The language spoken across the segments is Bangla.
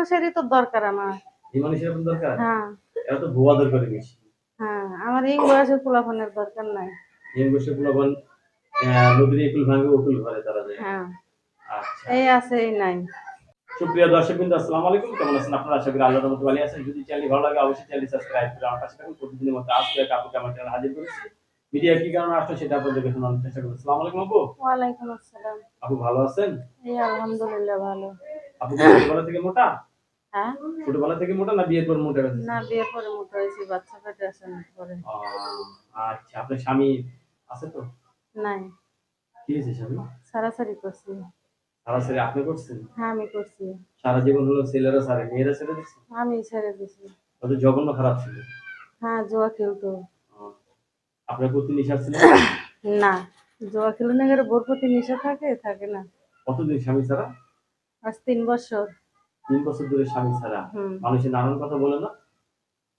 মানুষেরই তো দরকার আমার। এই মানুষের আপনার দরকার? হ্যাঁ। এরা তো ভুয়াদের করে বেশি হ্যাঁ আমার এই পোলাফোনের দরকার নাই। এই নদীর একুল ভাঙে ওকুল ঘরে তারা যায়। হ্যাঁ। আচ্ছা। এই আছে এই নাই। সুপ্রিয় দর্শক বিন্দু আসসালামু আলাইকুম। কেমন আছেন আপনারা? আশা করি আল্লাহর রহমতে ভালো আছেন। যদি চ্যানেল ভালো লাগে অবশ্যই চ্যানেল সাবস্ক্রাইব করে আমার পাশে থাকুন। প্রতিদিনের মতো আজকে এক আপুকে আমার চ্যানেল হাজির করেছি। মিডিয়া কি কারণে আসলো সেটা আপনাদের দেখে শোনানোর চেষ্টা করব। আসসালামু আলাইকুম আপু। আসসালাম। আপু ভালো আছেন? এই আলহামদুলিল্লাহ ভালো। আপু ছোটবেলা থেকে মোটা? হ্যাঁ? ছোটবেলা থেকে মোটা না বিয়ের পর মোটা হয়েছে? না বিয়ের পরে মোটা হয়েছি বাচ্চা পেটে আছে পরে। আচ্ছা আপনার স্বামী আছে তো? নাই। কি হয়েছে স্বামী? সারাসারি করছি। সারাসারি আপনি করছেন? হ্যাঁ আমি করছি। সারা জীবন হলো ছেলেরা সারে মেয়েরা ছেড়ে দিচ্ছে আমি ছেড়ে দিছি। ওদের জঘন্য খারাপ ছিল? হ্যাঁ জোয়া খেলতো। আপনার প্রতি নিশা ছিল? না জোয়া খেলে না গেলে বোর প্রতি নেশা থাকে থাকে না। কতদিন স্বামী ছাড়া? আজ তিন বছর। তিন বছর ধরে স্বামী ছাড়া। মানুষের নানান কথা বলে না?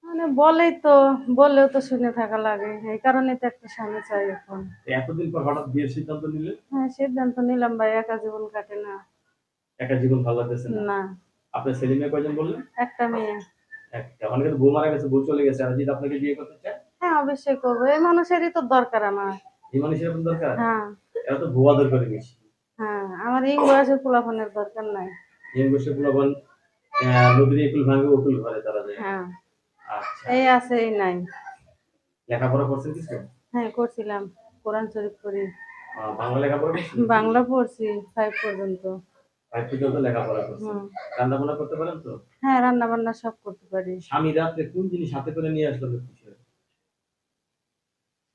মানে বলেই তো বললেও তো শুনে থাকা লাগে। এই কারণে তো একটা স্বামী চাই এখন। এতদিন পর হঠাৎ বিয়ের সিদ্ধান্ত নিলে? হ্যাঁ সিদ্ধান্ত নিলাম ভাই একা জীবন কাটে না। একা জীবন ভালো লাগতেছে না? না। আপনার ছেলে মেয়ে কয়জন বললেন? একটা মেয়ে। একটা। অনেকে বউ মারা গেছে বউ চলে গেছে। আর যদি আপনাকে বিয়ে করতে চায়? হ্যাঁ অবশ্যই করব। এই মানুষেরই তো দরকার আমার। এই মানুষের দরকার? হ্যাঁ। এরা তো ভুয়াদের করে বেশি। হ্যাঁ আমার এই বয়সের পোলাফোনের দরকার নাই। এই বসে গুণগণ নদীর একুল ভাঙে ওকুল ঘরে তারা যায়। হ্যাঁ। আচ্ছা। এই আছে এই নাই। লেখাপড়া করছেন কিছু? হ্যাঁ করছিলাম। কোরআন শরীফ করি বাংলা লেখাপড়া বাংলা পড়ছি ফাইভ পর্যন্ত। ফাইভ পর্যন্ত লেখাপড়া করছেন? রান্না বান্না করতে পারেন তো? হ্যাঁ রান্না বান্না সব করতে পারি। স্বামী রাত্রে কোন জিনিস হাতে করে নিয়ে আসলো খুশি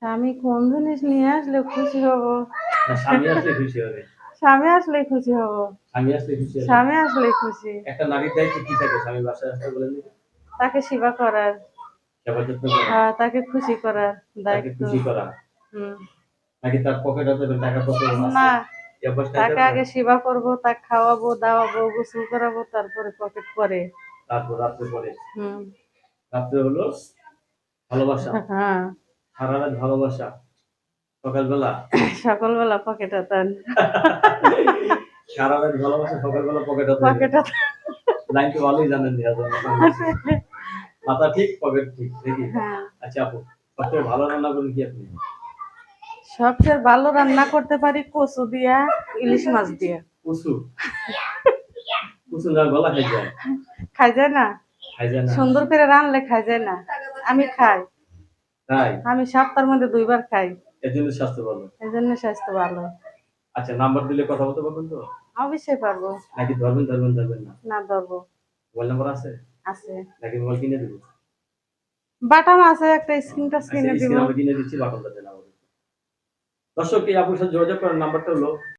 স্বামী কোন জিনিস নিয়ে আসলে খুশি হব? স্বামী আসলে খুশি হবে। স্বামী আসলে খুশি হব। স্বামী আসলে খুশি স্বামী আসলে খুশি। একটা নারীর দায়িত্ব কি থাকে? স্বামী বাসায় আসতে বলেন? তাকে সেবা করার। সেবা যত্ন করা আহ, তাকে খুশি করার তাকে দায়িত্ব। খুশি করা। হুম। নাকি তার পকেট হাতে টাকা পয়সা না আছে তাকে আগে সেবা করব তাকে খাওয়াবো দাওয়াবো গোসল করাবো তারপরে পকেট করে তারপর রাত্রে পরে। হুম। রাত্রে হলো ভালোবাসা। হ্যাঁ। সারা রাত ভালোবাসা। সকালবেলা? সকালবেলা পকেট হাতান সারা রাত ভালোবাসা সকালবেলা পকেট হাতে পকেট লাইন তো ভালোই জানেন মাথা ঠিক পকেট ঠিক দেখি হ্যাঁ। আচ্ছা আপু সবচেয়ে ভালো রান্না করেন কি আপনি? সবচেয়ে ভালো রান্না করতে পারি কচু দিয়া ইলিশ মাছ দিয়া। কচু? কুসু না গলা খাই যায়? খাই যায় না? খাই যায় না। সুন্দর করে রানলে খাই যায় না? আমি খাই। তাই? আমি সপ্তাহের মধ্যে দুইবার খাই। এর জন্য স্বাস্থ্য ভালো? এজন্য স্বাস্থ্য ভালো। আচ্ছা নাম্বার দিলে কথা বলতে পারবেন তো? অবশ্যই পারব। নাকি ধরবেন ধরবেন ধরবেন না? না ধরবো। মোবাইল নাম্বার আছে? আছে। নাকি মোবাইল কিনে দেবো? বাটাম আছে একটা স্ক্রিন টাচ কিনে দিব। স্ক্রিন কিনে দিচ্ছি বাটনটা দেন আমাদের। দর্শক এই আপনার সাথে যোগাযোগ করার নাম্বারটা হলো